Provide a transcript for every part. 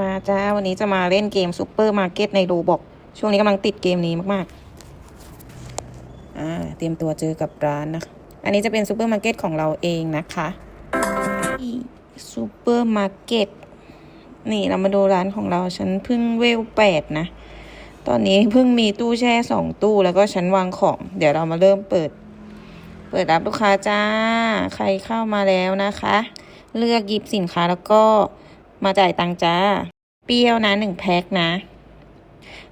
มาจ้าวันนี้จะมาเล่นเกมซูเปอร์มาร์เก็ตในโรบอกช่วงนี้กำลังติดเกมนี้มากๆอ่าเตรียมตัวเจอกับร้านนะ อันนี้จะเป็นซูเปอร์มาร์เก็ตของเราเองนะคะซูเปอร์มาร์เก็ตนี่เรามาดูร้านของเราฉันเพิ่งเวลแปดนะ ตอนนี้เพิ่งมีตู้แช่สองตู้แล้วก็ชั้นวางของ เดี๋ยวเรามาเริ่มเปิด เปิดรับลูกค้าจ้า ใครเข้ามาแล้วนะคะ เลือกหยิบสินค้าแล้วก็ มาจ่ายตังค์จ้า เปรี้ยวนะหนึ่งแพ็คนะ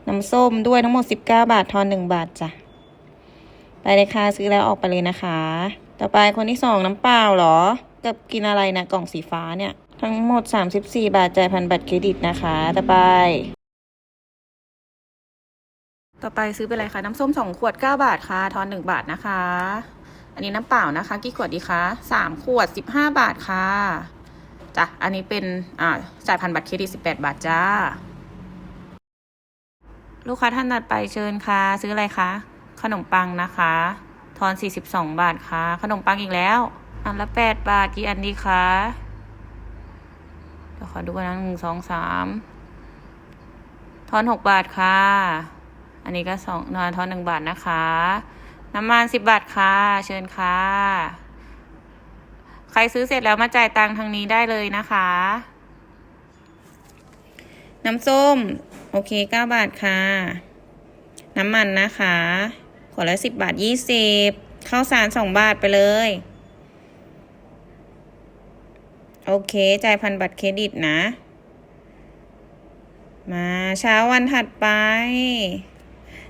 น้ำส้มด้วยทั้งหมด 19 บาท ทอน1บาทจ้ะ ไปเลยค่ะซื้อแล้วออกไปเลยนะคะ ต่อไปคนที่สองน้ำเปล่าเหรอ กับกินอะไรนะกล่องสีฟ้าเนี่ย ทั้งหมด 34 บาทจ่ายพันบัตรเครดิตนะคะ ต่อไป ต่อไปซื้อไปเลยค่ะน้ำส้มสองขวด 9 บาทค่ะ ทอน1บาทนะคะ อันนี้น้ำเปล่านะคะ กี่ขวดดีคะสามขวด15บาทค่ะ จ้ะ อันนี้เป็นอ่าจ่ายพันบัตรเครดิต18บาทจ้า ลูกค้าท่านถัดไปเชิญค่ะ ซื้ออะไรคะ ขนมปังนะคะ ทอน42บสองบาทค่ะ ขนมปังอีกแล้ว อันละ8บาทกี่อันดีคะเดี๋ยวขอดูกันนะหนึ่งสองสามทอน6บาทค่ะ อันนี้ก็สองนอนทอนหนึ่งบาทนะคะ น้ำมันสิบบาทค่ะ เชิญค่ะ ใครซื้อเสร็จแล้วมาจ่ายตังค์ทางนี้ได้เลยนะคะ น้ำส้ม โอเคเก้าบาทค่ะ น้ำมันนะคะขวดละสิบบาทยี่สิบข้าวสารสองบาทไปเลย โอเคจ่ายพันบัตรเครดิตนะ มาเช้าวันถัดไป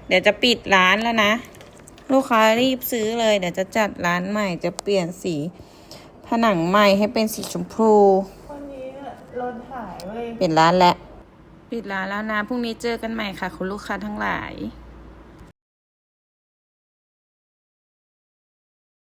เดี๋ยวจะปิดร้านแล้วนะ ลูกค้ารีบซื้อเลย เดี๋ยวจะจัดร้านใหม่จะเปลี่ยนสี นังใหม่ให้เป็นสีชมพู วันนี้รถหายเว้ย ปิดร้านแล้ว ปิดร้านแล้วนะ พรุ่งนี้เจอกันใหม่ค่ะ คุณลูกค้าทั้งหลาย